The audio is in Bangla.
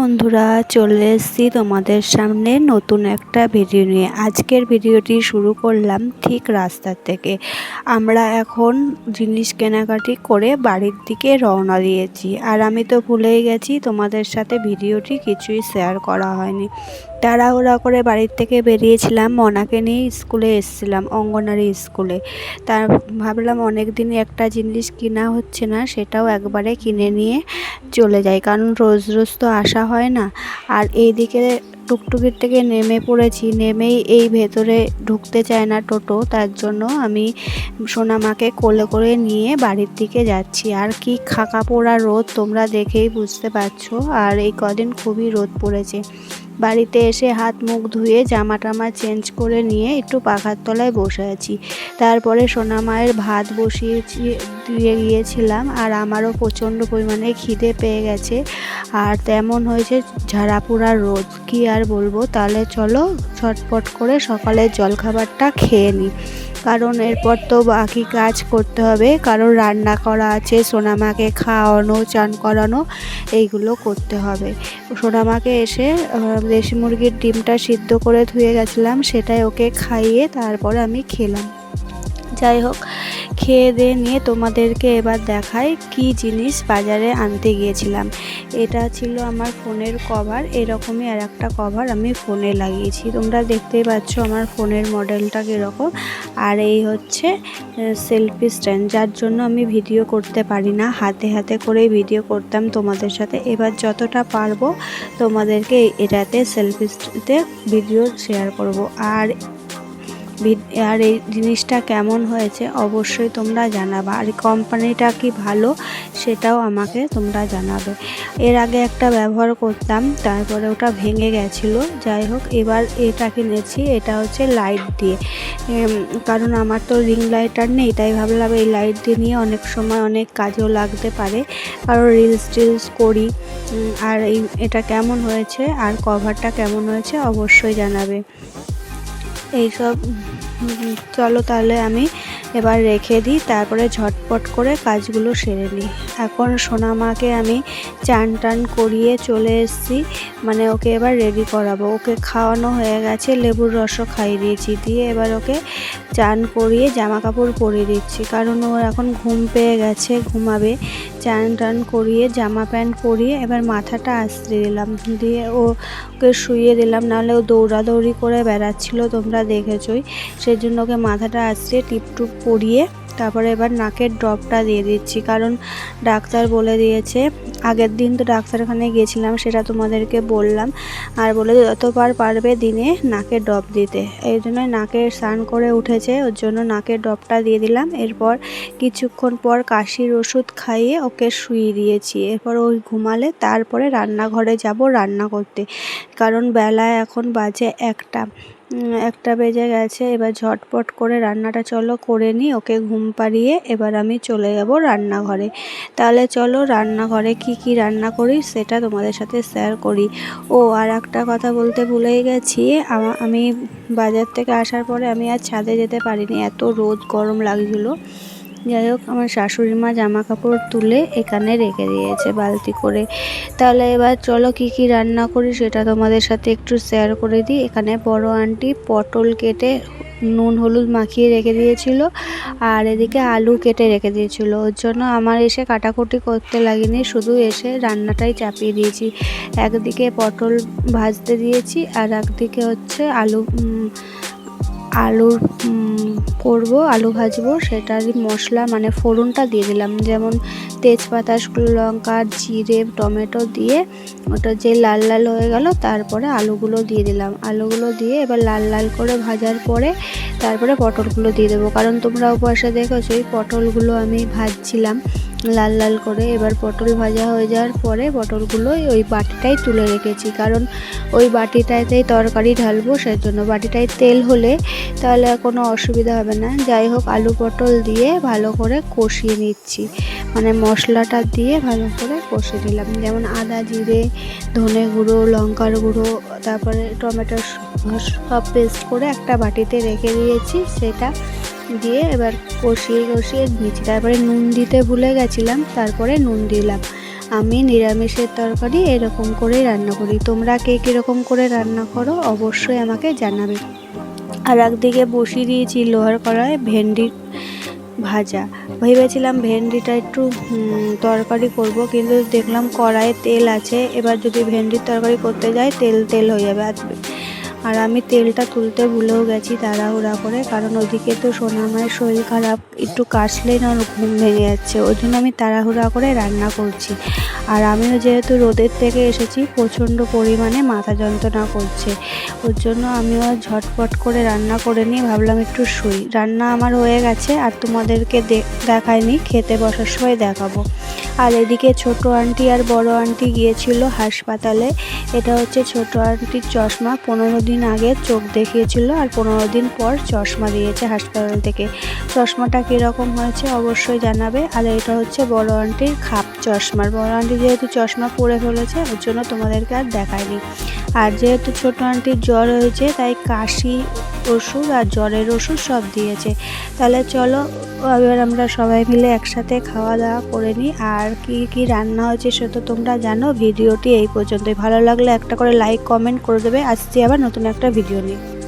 বন্ধুরা, চলে এসেছি তোমাদের সামনে নতুন একটা ভিডিও নিয়ে। আজকের ভিডিওটি শুরু করলাম ঠিক রাস্তা থেকে। আমরা এখন জিনিস কেনাকাটি করে বাড়ির দিকে রওনা দিয়েছি। আর আমি তো ভুলেই গেছি, তোমাদের সাথে ভিডিওটি কিছুই শেয়ার করা হয়নি। তাড়াহুড়া করে বাড়ির থেকে বেরিয়েছিলাম। মনাকে নিয়ে স্কুলে এসেছিলাম, অঙ্গনারী স্কুলে। তার ভাবলাম অনেক দিনই একটা জিনিস কিনা হচ্ছে না, সেটাও একবারে কিনে নিয়ে চলে যাই। কারণ রোজ রোজ তো আসা হয় না। আর এইদিকে টুকটুকির থেকে নেমে পড়েছি। নেমেই এই ভেতরে ঢুকতে চায় না টোটো, তার জন্য আমি সোনামাকে কোলে করে নিয়ে বাড়ির দিকে যাচ্ছি। আর কি খাকা পোড়া রোদ তোমরা দেখেই বুঝতে পারছ। আর এই কদিন খুবই রোদ পড়েছে। বাড়িতে এসে হাত মুখ ধুয়ে জামা টামা চেঞ্জ করে নিয়ে একটু পাখার তলায় বসে আছি। তারপরে সোনা মায়ের ভাত বসিয়েছি দিয়ে গিয়েছিলাম আর আমারও প্রচণ্ড পরিমাণে খিদে পেয়ে গেছে। আর তেমন হয়েছে ঝাড়াপুরা রোদ। কি আর বলব? তাহলে চলো ছটপট করে সকালের জলখাবারটা খেয়ে নিই কারণ এরপর তো বাকি কাজ করতে হবে। কারণ রান্না করা আছে, সোনামাকে খাওয়ানো, চান করানো, এইগুলো করতে হবে। সোনামাকে এসে দেশি মুরগির ডিমটা সিদ্ধ করে ধুয়ে গেছিলাম, সেটাই ওকে খাইয়ে তারপরে আমি খেলাম। যাই হোক খেয়ে দিয়ে নিয়ে তোমাদেরকে এবার দেখাই কি জিনিস বাজারে আনতে গিয়েছিলাম। এটা ছিল আমার ফোনের কভার, এরকমই আর একটা কভার আমি ফোনে লাগিয়েছি। তোমরা দেখতেই পাচ্ছ আমার ফোনের মডেলটা কীরকম। আর এই হচ্ছে সেলফি স্ট্যান্ড, যার জন্য আমি ভিডিও করতে পারি না। হাতে হাতে করেই ভিডিও করতাম তোমাদের সাথে। এবার যতটা পারব তোমাদেরকে এটাতে সেলফিতে ভিডিও শেয়ার করব। আর আর এই জিনিসটা কেমন হয়েছে অবশ্যই তোমরা জানাবা। আর কোম্পানিটা কি ভালো সেটাও আমাকে তোমরা জানাবে। এর আগে একটা ব্যবহার করতাম, তারপরে ওটা ভেঙে গেছিল। যাই হোক, এবার এটা কিনেছি, এটা হচ্ছে লাইট দিয়ে। কারণ আমার তো রিং লাইটার নেই, তাই ভাবলাম এই লাইট দিয়ে নিয়ে অনেক সময় অনেক কাজেও লাগতে পারে। কারণ রিলস টিলস করি। আর এই, এটা কেমন হয়েছে আর কভারটা কেমন হয়েছে অবশ্যই জানাবে। এইসব চলো তাহলে আমি এবার রেখে দিই, তারপরে ঝটপট করে কাজগুলো সেরে নিই। এখন সোনামাকে আমি চান টান করিয়ে চলে এসেছি মানে ওকে এবার রেডি করাবো। ওকে খাওয়ানো হয়ে গেছে, লেবুর রসও খাইয়ে দিয়েছি, দিয়ে এবার ওকে চান করিয়ে জামা কাপড় পরিয়ে দিচ্ছি। কারণ ও এখন ঘুম পেয়ে গেছে, ঘুমাবে। চান টান করিয়ে জামা প্যান্ট পরিয়ে এবার মাথাটা আশ্রে দিলাম। দিয়ে ওকে শুইয়ে দিলাম, নাহলে ও দৌড়াদৌড়ি করে বেড়াচ্ছিল, তোমরা দেখেছই। সেই জন্য ওকে মাথাটা আশ্রিয়ে টিপটুপ পরিয়ে তারপরে এবার নাকের ড্রপটা দিয়ে দিচ্ছি। কারণ ডাক্তার বলে দিয়েছে, আগের দিন তো ডাক্তারখানে গিয়েছিলাম, সেটা তোমাদেরকে বললাম। আর বলে যতবার পারবে দিনে নাকে ড্রপ দিতে। এই জন্য নাকে স্নান করে উঠেছে, ওর জন্য নাকের ড্রপটা দিয়ে দিলাম। এরপর কিছুক্ষণ পর কাশির ওষুধ খাইয়ে ওকে শুইয়ে দিয়েছি। এরপর ওই ঘুমালে তারপরে রান্নাঘরে যাব রান্না করতে। কারণ বেলায় এখন বাজে একটা। একটা বেজে গেছে, এবার ঝটপট করে রান্নাটা চলো করে নিই ওকে ঘুম পাড়িয়ে এবার আমি চলে যাব রান্নাঘরে। তাহলে চলো রান্নাঘরে কি কি রান্না করি সেটা তোমাদের সাথে শেয়ার করি। ও, আর একটা কথা বলতে ভুলেই গেছি আমি বাজার থেকে আসার পরে আমি আর ছাদে যেতে পারিনি, এত রোদ গরম লাগছিল। যাই হোক, আমার শাশুড়ি মা জামা কাপড় তুলে এখানে রেখে দিয়েছে বালতি করে। তাহলে এবার চলো কি কি রান্না করি সেটা তোমাদের সাথে একটু শেয়ার করে দিই। এখানে বড় আন্টি পটল কেটে নুন, হলুদ মাখিয়ে রেখে দিয়েছিল আর এদিকে আলু কেটে রেখে দিয়েছিল। ওর জন্য আমার এসে কাটাকুটি করতে লাগেনি, শুধু এসে রান্নাটাই চাপিয়ে দিয়েছি। একদিকে পটল ভাজতে দিয়েছি আর একদিকে হচ্ছে আলু আলুর করব, আলু ভাজবো সেটারই মশলা মানে ফোড়নটা দিয়ে দিলাম। যেমন তেজপাতা, শুকনো লঙ্কা, জিরে, টমেটো দিয়ে ওটা যে লাল লাল হয়ে গেল, তারপরে আলুগুলো দিয়ে দিলাম। আলুগুলো দিয়ে এবার লাল লাল করে ভাজার পরে তারপরে পটলগুলো দিয়ে দেবো। কারণ তোমরা উপবাসে দেখেছ, এই পটলগুলো আমি ভাজছিলাম। লাল লাল করে এবার পটল ভাজা হয়ে যাওয়ার পরে পটলগুলো ওই বাটিটাই তুলে রেখেছি। কারণ ওই বাটিটাতেই তরকারি ঢালবো সেই জন্য বাটিটায় তেল হলে তাহলে কোনো অসুবিধা হবে না। যাই হোক, আলু পটল দিয়ে ভালো করে কষিয়ে নিচ্ছি। মানে মশলাটা দিয়ে ভালো করে কষিয়ে নিলাম। যেমন আদা জিরে, ধনে গুঁড়ো, লঙ্কার গুঁড়ো, তারপরে টমেটো সব পেস্ট করে একটা বাটিতে রেখে দিয়েছি। সেটা দিয়ে এবার কষিয়ে কষিয়ে দিয়েছি। তারপরে নুন দিতে ভুলে গেছিলাম, তারপরে নুন দিলাম। আমি নিরামিষের তরকারি এরকম করেই রান্না করি। তোমরা কে কীরকম করে রান্না করো অবশ্যই আমাকে জানাবে। আর একদিকে বসিয়ে দিয়েছি লোহার কড়ায় ভেন্ডি ভাজা। ভেবেছিলাম ভেন্ডিটা একটু তরকারি করব, কিন্তু দেখলাম কড়াইয়ে তেল আছে। এবার যদি ভেন্ডির তরকারি করতে যাই, তেল তেল হয়ে যাবে। আর আর আমি তেলটা তুলতে ভুলেও গেছি তাড়াহুড়া করে, কারণ ওদিকে তো সোনামায়ের শরীর খারাপ, একটু কাশলেই না ওর ঘুম ভেঙে যাচ্ছে, ওই জন্য আমি তাড়াহুড়া করে রান্না করছি। আর আমিও যেহেতু রোদের থেকে এসেছি, প্রচণ্ড পরিমাণে মাথা যন্ত্রণা করছে, ওর জন্য আমিও ঝটপট করে রান্না করে নিয়ে ভাবলাম একটু শুই। রান্না আমার হয়ে গেছে, আর তোমাদেরকে দে- দেখাইনি, খেতে বসার সময় দেখাবো। আর এদিকে ছোট আন্টি আর বড় আন্টি গিয়েছিল হাসপাতালে। এটা হচ্ছে ছোট আন্টির চশমা। পনেরো দিন আগে চোখ দেখিয়েছিল আর পনেরো দিন পর চশমা দিয়েছে হাসপাতাল থেকে। চশমাটা কীরকম হয়েছে অবশ্যই জানাবে। আর এটা হচ্ছে বড় আন্টির খাপ চশমার। বড় আন্টি যেহেতু চশমা পরে ফেলেছে, ওর জন্য তোমাদেরকে আর দেখায়নি। আর যেহেতু ছোটো আন্টির জ্বর হয়েছে, তাই কাশি ওষুধ আর জ্বরের ওষুধ সব দিয়েছে। তাহলে চলো, এবার আমরা সবাই মিলে একসাথে খাওয়া দাওয়া করে নিই। আর কি কি রান্না হয়েছে সে তো তোমরা জানো। ভিডিওটি এই পর্যন্তই। ভালো লাগলে একটা করে লাইক কমেন্ট করে দেবে। আসছি আবার নতুন একটা ভিডিও নিয়ে।